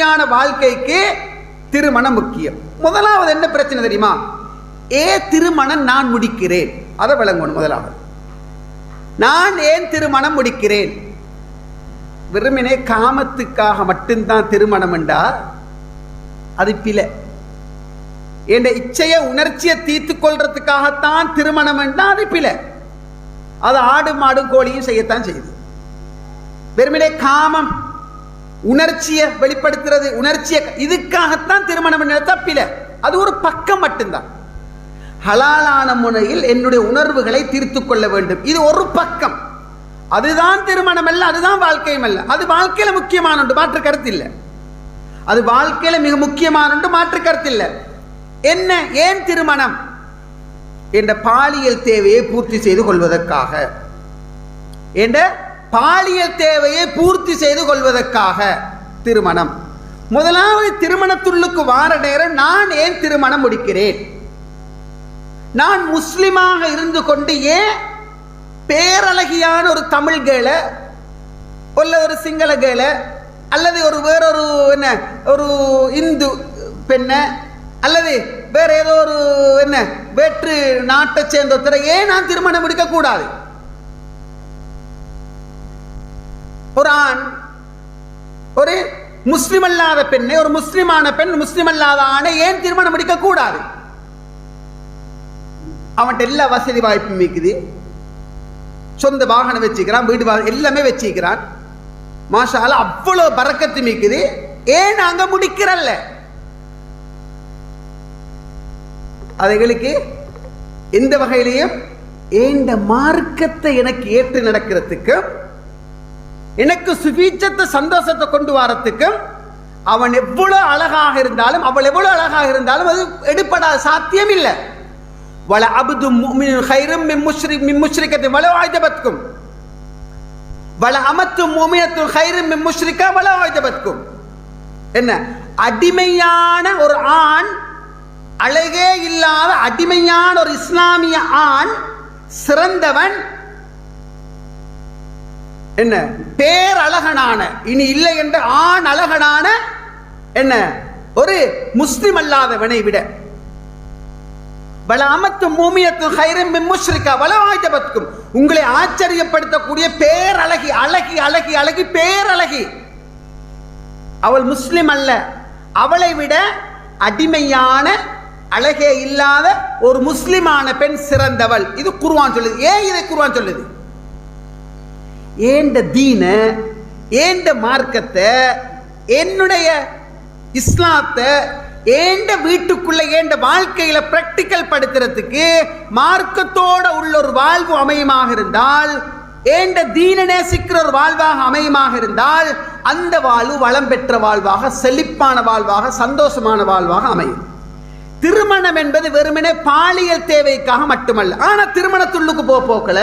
நிம்மதியான வாழ்க்கைக்கு திருமணம் முக்கியம். முதலாவது என்ன பிரச்சனை தெரியுமா? ஏ திருமணம் நான் முடிக்கிறேன். அதை விளங்கணும் முதலாவது. நான் ஏன் திருமணம் முடிக்கிறேன்? வெறுமனே காமத்துக்காக மட்டும்தான் திருமணம் என்றா அது பிழை. என்ற இச்சைய உணர்ச்சியை தீர்த்து கொள்றதுக்காகத்தான் திருமணம் என்றா அது பிழை. அது ஆடு மாடும் கோழியும் செய்யத்தான் செய்யுது வெறுமனே காமம் உணர்ச்சியை வெளிப்படுத்துறது உணர்ச்சியை இதுக்காகத்தான் திருமணம் பண்ண தப்பில அது ஒரு பக்கம் மட்டும்தான். ஹலாலான முறையில் என்னுடைய உணர்வுகளை தீர்த்து கொள்ள வேண்டும். இது ஒரு பக்கம். அதுதான் திருமணம் அல்ல அதுதான் வாழ்க்கையும் அல்ல. அது வாழ்க்கையில முக்கியமான ஒன்று மாற்று கருத்து இல்லை. அது வாழ்க்கையில மிக முக்கியமான ஒன்று மாற்று கருத்து இல்லை. என்ன ஏன் திருமணம்? என்ற பாலியல் தேவையை பூர்த்தி செய்து கொள்வதற்காக. என்ற பாலியல் தேவையை பூர்த்தி செய்து கொள்வதற்காக திருமணம். முதலாவது திருமணத்துள்ளுக்கு வார நேரம் நான் ஏன் திருமணம் முடிக்கிறேன்? நான் முஸ்லிமாக இருந்து கொண்டு ஏன் பேரழகியான ஒரு தமிழ் கேளை உள்ள ஒரு சிங்கள கேளை அல்லது ஒரு வேறொரு என்ன ஒரு இந்து பெண்ணை அல்லது வேற ஏதோ ஒரு என்ன வேற்று நாட்டை சேர்ந்த ஒருத்தரை ஏன் நான் திருமணம் முடிக்க ஒரு ஆண் ஒரு முஸ்லிம் அல்லாத பெண்ணை ஒரு முஸ்லிமான பெண் முஸ்லிம் அல்லாத ஆணை ஏன் திருமணம் முடிக்க கூடாது? அவன்கிட்ட எல்லா வசதி வாய்ப்பும் இருக்குது. சொந்த வாகனம் வச்சுக்கிறான் வீடு வா எல்லாமே வச்சுக்கிறான். மாஷால அவ்வளவு பறக்கத்து மிக்குது ஏன் நாங்க முடிக்கிறல்ல? அதுகளுக்கு எந்த வகையிலையும் ஏண்ட மார்க்கத்தை எனக்கு ஏற்று நடக்கிறதுக்கு எனக்கு சுபீச்சத்தை சந்தோஷத்தை கொண்டு வரத்துக்கு அவன் எவ்வளோ அழகாக இருந்தாலும் அவள் எவ்வளவு அழகாக இருந்தாலும் அது எடுப்படாத சாத்தியம் இல்லை. வள அபுது ஹைரும் மிம்முஸ்ரி முஷ்ரி வள ஆயுதபத்கும் வள அமத்து மோமியத்து ஹைரும் மின் வள ஆயுதபத்கும் என்ன? அடிமையான ஒரு ஆண் அழகே இல்லாத அடிமையான ஒரு இஸ்லாமிய ஆண் சிறந்தவன் என்ன? பேரழகனான இனி இல்லை என்ற ஆண் அழகனான என்ன? ஒரு முஸ்லிம் அல்லாதவனை விட. வலாமத்து மூமியத்து ஹைரம் முஷ்ரிக்கா வலவாய்த்தபத்துக்கும் உங்களை ஆச்சரியப்படுத்தக்கூடிய பேரழகி அழகி அழகி அழகி பேரழகி. அவள் முஸ்லிம் அல்ல. அவளை விட அடிமையான அழகே இல்லாத ஒரு முஸ்லிமான பெண் சிறந்தவள். இது குருவான் சொல்லுது. ஏன் இதை குருவான் சொல்லுது? ஏண்ட தீன ஏண்ட மார்க்கத்தை என்னுடைய இஸ்லாத்தை ஏண்ட வீட்டுக்குள்ள ஏண்ட வாழ்க்கையில பிராக்டிக்கல் படுத்துறதுக்கு மார்க்கத்தோட உள்ள ஒரு வாழ்வு அமையுமாக இருந்தால் ஏண்ட தீன நேசிக்கிற ஒரு வாழ்வாக அமையுமாக இருந்தால் அந்த வாழ்வு வளம் பெற்ற வாழ்வாக செழிப்பான வாழ்வாக சந்தோஷமான வாழ்வாக அமையும். திருமணம் என்பது வெறுமனே பாலியல் தேவைக்காக மட்டுமல்ல. ஆனா திருமணத்துள்ளுக்கு போக போக்கல.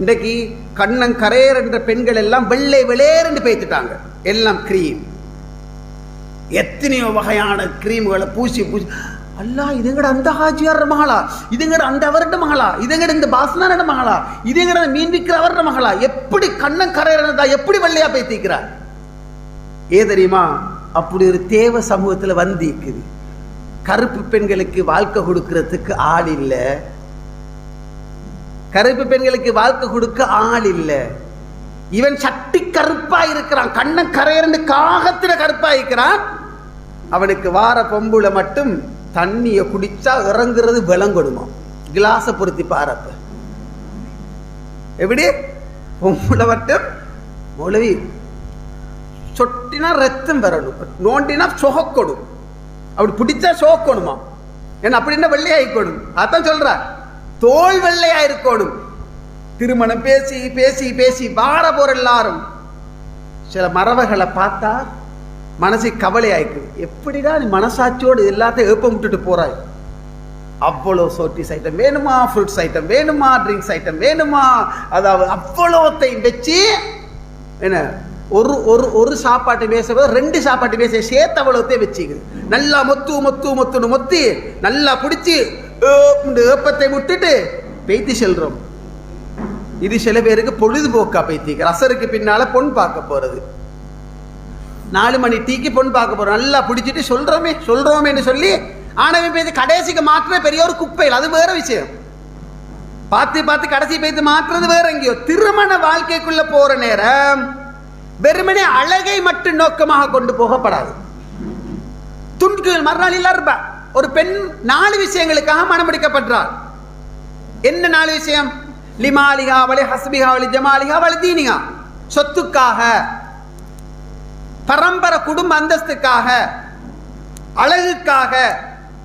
இன்றைக்கு கண்ணன் கரையர் என்ற பெண்கள் எல்லாம் வெள்ளை வெளேரென்று பேத்துட்டாங்க. எல்லாம் கிரீம் எத்தனையோ வகையான கிரீம்களை பூசி பூசி. அல்லா இதுங்கட அந்த ஹாஜியார் மகளா? இதுங்கட அந்த அவருட மகளா? இதுங்கட இந்த பாசனாரோட மகளா? இதுங்கட மீன் விற்கிற அவருட மகளா? எப்படி கண்ணன் கரையிறதா எப்படி வெள்ளையா பேத்திக்கிறார்? ஏ தெரியுமா? அப்படி ஒரு தேவ சமூகத்துல வந்து இருக்குது கருப்பு பெண்களுக்கு வாழ்க்கை கொடுக்கறதுக்கு ஆள் இல்லை. கருப்பு பெண்களுக்கு வாழ்க்கை கொடுக்க ஆள் இல்லை. இவன் சட்டி கருப்பா இருக்கிறான் கண்ணன் கரையரண்டு காகத்துல கருப்பா இருக்கிறான். அவனுக்கு வார பொம்புல மட்டும் தண்ணிய குடிச்சா இறங்குறது விளங்கொடுமா கிளாஸை பொருத்தி பாரப்ப எப்படி? பொம்புல மட்டும் மொழவி. சொட்டினா ரத்தம் வரணும் நோண்டினா சொகக்கொடும். அப்படி பிடிச்சா சோக்கணுமா ஏன்னா அப்படின்னா வெள்ளையாயிக்கணும் அதான் சொல்ற. தோல் வெள்ளையா இருக்கணும் திருமணம் பேசி பேசி பேசி வார போற எல்லாரும். சில மரபுகளை பார்த்தா மனசு கவலை ஆயிக்குது எப்படிடா நீ மனசாட்சியோடு எல்லாத்தையும் ஏப்பம் விட்டுட்டு போறாய்? அவ்வளோ சோட்டிஸ் ஐட்டம் வேணுமா? ஃப்ரூட்ஸ் ஐட்டம் வேணுமா? ட்ரிங்க்ஸ் ஐட்டம் வேணுமா? அதாவது அவ்வளோத்தையும் வச்சு என்ன ஒரு ஒரு ஒரு சாப்பாட்டு பேசும்போது ரெண்டு சாப்பாட்டு பேச சேர்த்து அவ்வளோத்தையும் வச்சுக்குது. நல்லா மொத்து மொத்து மொத்துன்னு மொத்தி நல்லா பிடிச்சி ஏப்பத்தை விட்டுட்டு பேத்தி செல்றோம். இது சில பேருக்கு பொழுதுபோக்கா பைத்திக்கு ரசருக்கு பின்னால பொன் பார்க்க போறது. நாலு மணி டீக்கு பொன் பார்க்க போறோம். நல்லா பிடிச்சிட்டு சொல்றோமே சொல்றோமேன்னு சொல்லி ஆனவன் பேசி கடைசிக்கு மாற்றுற பெரிய ஒரு குப்பையில். அது வேற விஷயம். பார்த்து பார்த்து கடைசி பேத்து மாற்றுறது வேற எங்கேயோ. திருமண வாழ்க்கைக்குள்ள போற நேரம் வெறுமனே அழகை மட்டும் நோக்கமாக கொண்டு போகப்படாது. துண்டுகள் மறுநாள் இல்ல ஒரு பெண் நாலு விஷயங்களுக்காக மனமுடிக்கப்படுறாள் என்ன நாலு விஷயம்? லிமாலிகா வலி ஹஸ்பிகா வலி ஜமாலிகா வலி தீனிகா. சொத்துக்காக பரம்பரை குடும்ப அந்தஸ்துக்காக அழகுக்காக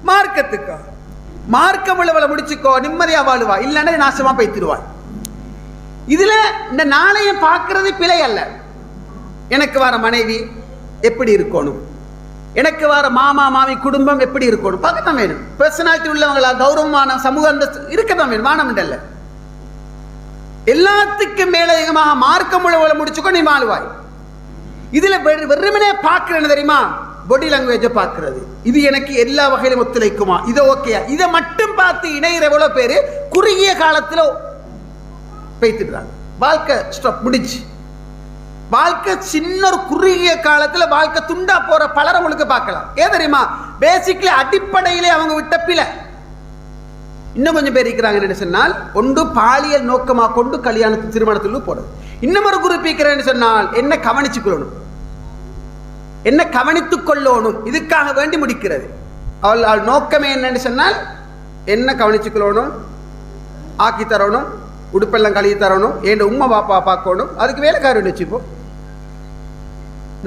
மார்க்கத்துக்காக. மார்க்கம் உள்ளவளை முடிச்சுக்கோ நிம்மதியா வாழுவா. இல்லைன்னா நாசமா பைத்திருவாள் இதுல இந்த நாளையும் பார்க்கறது பிழை அல்ல. எனக்கு வர மனைவி எப்படி இருக்கணும்? எனக்கு வர மாமா மாமி குடும்பம் எப்படி இருக்கணும்? பார்க்கத்தான் வேணும். பர்சனாலிட்டி உள்ளவங்களா கௌரவமான சமூக அந்தஸ்து இருக்கத்தான் வேணும். வானம் இல்ல எல்லாத்துக்கும் மேலதிகமாக மார்க்கம் உள்ளவளை முடிச்சுக்கோ நீ வாழ்வாய். இதுல வெறுமனே பார்க்கிறேன்னு தெரியுமா? பாடி லாங்குவேஜை பார்க்கறது. இது எனக்கு எல்லா வகையிலும் ஒத்துழைக்குமா? இதை ஓகேயா இதை மட்டும் பார்த்து இணையிற எவ்வளவு பேரு? குறுகிய காலத்தில் பேத்துடுறாங்க வாழ்க்கை ஸ்டாப் முடிஞ்சு. வாழ்க்கை சின்ன ஒரு குறுகிய காலத்துல வாழ்க்கை துண்டா போற பலரை உங்களுக்கு பார்க்கலாம். ஏன் தெரியுமா? பேசிக்கலி அடிப்படையிலே அவங்க விட்ட இன்னும் கொஞ்சம் பேர் இருக்கிறாங்க என்ன சொன்னால் ஒன்று பாலியல் நோக்கமா கொண்டு கல்யாணத்து திருமணத்தில் போடுறது இன்னும் ஒரு குரூப் இருக்கிறேன்னு சொன்னால் என்ன கவனிச்சுக்கொள்ளணும் என்ன கவனித்துக் கொள்ளணும். இதுக்காக வேண்டி முடிக்கிறது. அவள் அவள் நோக்கமே என்னன்னு சொன்னால் என்ன கவனிச்சுக்கொள்ளணும் ஆக்கி தரணும் உடுப்பெல்லாம் கழுவி தரணும் என் உம்மை பாப்பா பார்க்கணும் அதுக்கு வேலைக்காரன் வச்சுப்போம்.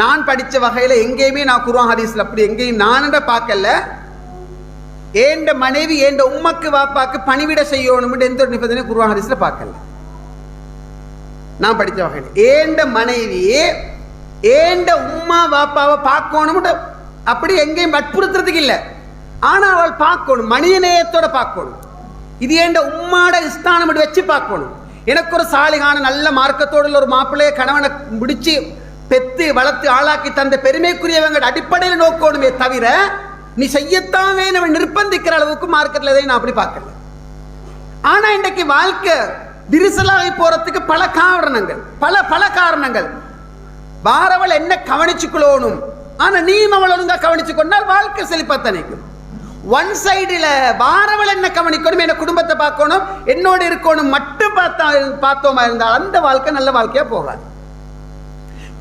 நான் படித்த வகையில் எங்கேயுமே நான் குருவான் ஹதீஸில் அப்படி எங்கேயும் நானட பார்க்கல. ஏண்ட மனைவி ஏண்ட உம்மக்கு வாப்பாக்கு பணிவிட செய்யணும்னு எந்த ஒரு நிபந்தனை குருவான் ஹதீஸில் பார்க்கல. நான் படித்த வகையில். ஏண்ட மனைவி ஏண்ட உம்மா வாப்பாவை பார்க்கணும் அப்படி எங்கேயும் வற்புறுத்துறதுக்கு இல்லை. ஆனால் அவள் பார்க்கணும் மனித நேயத்தோட பார்க்கணும். இது ஏண்ட உம்மாட ஸ்தானம் வச்சு பார்க்கணும். எனக்கு ஒரு சாலிகான நல்ல மார்க்கத்தோட உள்ள ஒரு மாப்பிள்ளைய கணவனை முடிச்சு பெத்து வளர்த்து ஆளாக்கி தந்த பெருமைக்குரியவங்க அடிப்படையில் நோக்கணுமே தவிர நீ செய்யத்தான் வேணும் நிர்பந்திக்கிற அளவுக்கு மார்க்கெட்ல எதையும் நான் அப்படி பார்க்கல. ஆனா இன்றைக்கு வாழ்க்கை விரிசலாகி போறதுக்கு பல காரணங்கள் பல பல காரணங்கள். வாரவள் என்ன கவனிச்சுக்கொள்ளணும்? ஆனா நீ அவள் ஒழுங்கா கவனிச்சு கொண்டால் வாழ்க்கை செழிப்பத்தனைக்கும் ஒன் சைடுல வாரவள் என்ன கவனிக்கணும்? என் குடும்பத்தை பார்க்கணும்? என்னோட இருக்கணும் மட்டும் பார்த்தா பார்த்தோமா இருந்தால் அந்த வாழ்க்கை நல்ல வாழ்க்கையா போகாது.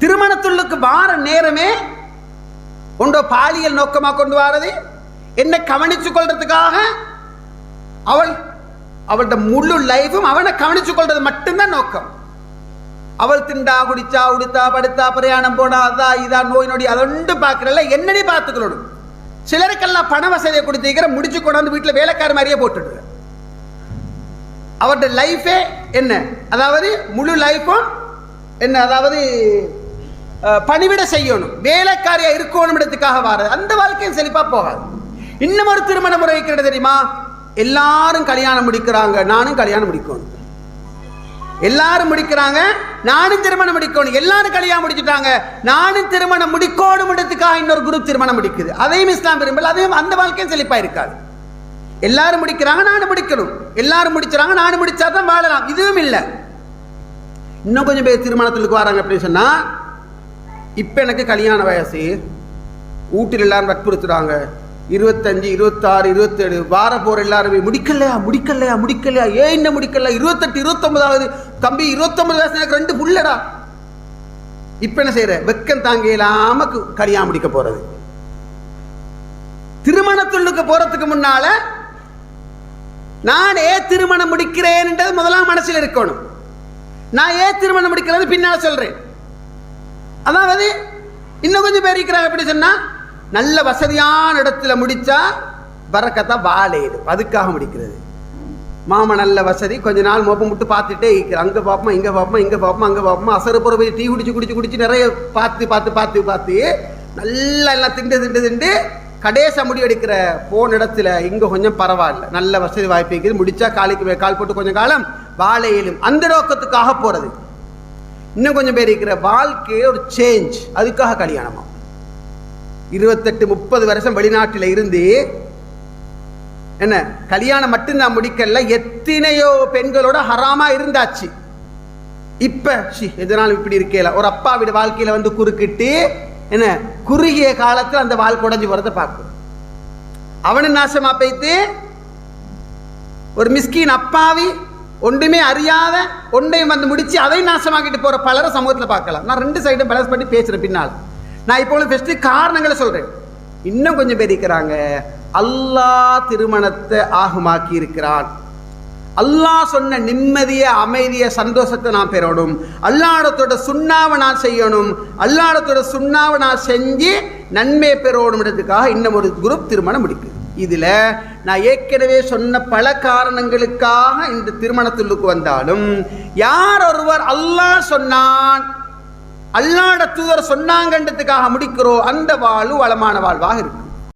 திருமணத்துள்ளுக்கு வார நேரமே உண்டோ பாலியல் நோக்கமாக கொண்டு வாரது? என்ன கவனிச்சு கொள்றதுக்காக? அவள் அவளோட முழு லைஃபும் அவனை கவனிச்சு கொள்றது மட்டும்தான் நோக்கம். அவள் திண்டா குடிச்சா உடுத்தா படுத்தா பிரயாணம் போனா அதா இதா நோய் நொடி அதொண்டு பார்க்கறல என்னடி பார்த்துக்கணும் சிலருக்கெல்லாம் பண வசதியை கொடுத்துக்கிற முடிச்சு கொண்டாந்து வீட்டில் வேலைக்கார மாதிரியே போட்டுடுற அவருடைய லைஃபே என்ன? அதாவது முழு லைஃபும் என்ன? அதாவது பணிவிட செய்யணும். வேலைக்காரியா இருக்கணும்ன்றதுக்காக வாரது. அந்த வாழ்க்கையும் செழிப்பா போகாது. இன்னும் ஒரு திருமண முறை இருக்கிறது தெரியுமா? எல்லாரும் கல்யாணம் முடிக்கிறாங்க. நானும் கல்யாணம் முடிக்கணும். எல்லாரும் முடிக்கிறாங்க. நானும் திருமணம் முடிக்கணும். எல்லாரும் கல்யாணம் முடிச்சுட்டாங்க. நானும் திருமணம் முடிக்கணும்ன்றதுக்காக இன்னொரு குரூப் திருமணம் முடிக்குது. அதையும் இஸ்லாம் விரும்பல. அதையும் அந்த வாழ்க்கையும் செழிப்பா இருக்காது. எல்லாரும் முடிக்கிறாங்க. நானும் முடிக்கணும். எல்லாரும் முடிச்சுறாங்க. நானும் முடிச்சாதான் வாழலாம். இதுவும் இல்லை. இன்னும் கொஞ்சம் பேர் திருமணத்துக்கு வராங்க அப்படின்னு சொன்னா இப்போ எனக்கு கல்யாண வயசு. வீட்டில் எல்லாரும் வற்புறுத்துறாங்க. இருபத்தஞ்சு இருபத்தாறு இருபத்தேழு வார போகிற எல்லாருமே முடிக்கலையா முடிக்கலையா முடிக்கலையா? ஏன் என்ன முடிக்கல? இருபத்தெட்டு இருபத்தொன்பதாவது. தம்பி இருபத்தொன்பது வயசு எனக்கு ரெண்டு புள்ளடா. இப்போ என்ன செய்கிற வெக்கம் தாங்க இல்லாம கல்யாணம் முடிக்க போகிறது திருமணத்துள்ளுக்கு போகிறதுக்கு முன்னால் நான் ஏன் திருமணம் முடிக்கிறேன்ன்றது முதலாம் மனசில் இருக்கணும். நான் ஏன் திருமணம் முடிக்கிறது பின்னால் சொல்கிறேன் அதாவது இன்னும் கொஞ்சம் பேர் இருக்கிறாங்க எப்படி சொன்னால் நல்ல வசதியான இடத்துல முடித்தா பறக்கத்தா வாழையுது அதுக்காக முடிக்கிறது. மாமா நல்ல வசதி கொஞ்ச நாள் மோப்பம் விட்டு பார்த்துட்டே இருக்கிற அங்கே பார்ப்போமா இங்கே பார்ப்போமா இங்கே பார்ப்போமா அங்கே பார்ப்போமா அசரு போகிற போய் டீ குடிச்சு குடிச்சு குடிச்சு நிறைய பார்த்து பார்த்து பார்த்து பார்த்து நல்லா எல்லாம் திண்டு திண்டு திண்டு கடைசா முடி எடுக்கிற போன இடத்துல இங்கே கொஞ்சம் பரவாயில்ல. நல்ல வசதி வாய்ப்பு இருக்குது. முடிச்சா காலுக்கு கால் போட்டு கொஞ்சம் காலம் வாழையிலும் அந்த நோக்கத்துக்காக போகிறது இன்னும் கொஞ்சம் பேர் இருக்கிற வாழ்க்கையே ஒரு சேஞ்ச் அதுக்காக கல்யாணமா இருபத்தெட்டு முப்பது வருஷம் வெளிநாட்டில் இருந்து என்ன கல்யாணம் மட்டும்தான் முடிக்கல எத்தனையோ பெண்களோட ஹராமா இருந்தாச்சு. இப்ப ஷி எதனாலும் இப்படி இருக்கல. ஒரு அப்பா வீடு வாழ்க்கையில வந்து குறுக்கிட்டு என்ன குறுகிய காலத்தில் அந்த வாழ்க்கை உடஞ்சி போறதை பார்க்கும் அவனு நாசமா போய்த்து ஒரு மிஸ்கின் அப்பாவி ஒன்றுமே அறியாத ஒன்றையும் வந்து முடித்து அதை நாசமாக்கிட்டு போகிற பலரை சமூகத்தில் பார்க்கலாம். நான் ரெண்டு சைடும் பேலன்ஸ் பண்ணி பேசுகிறேன் பின்னால். நான் இப்போ ஃபஸ்ட்டு காரணங்களை சொல்கிறேன் இன்னும் கொஞ்சம் பேர் இருக்கிறாங்க. அல்லாஹ் திருமணத்தை ஆகுமாக்கி இருக்கிறான். அல்லாஹ் சொன்ன நிம்மதிய அமைதிய சந்தோஷத்தை நான் பெறணும். அல்லாடத்தோட சுண்ணாவை நான் செய்யணும். அல்லாடத்தோட சுண்ணாவை நான் செஞ்சு நன்மை பெறணும்ன்றதுக்காக இன்னும் ஒரு குரூப் திருமணம் முடிக்குது. இதில் நான் ஏற்கனவே சொன்ன பல காரணங்களுக்காக இந்த திருமணத்துள்ளுக்கு வந்தாலும் யார் ஒருவர் அல்லாஹ் சொன்னான் அல்லாட தூதர் சொன்னாங்கன்றதுக்காக முடிக்கிறோம் அந்த வாழ்வு வளமான வாழ்வாக இருக்கு.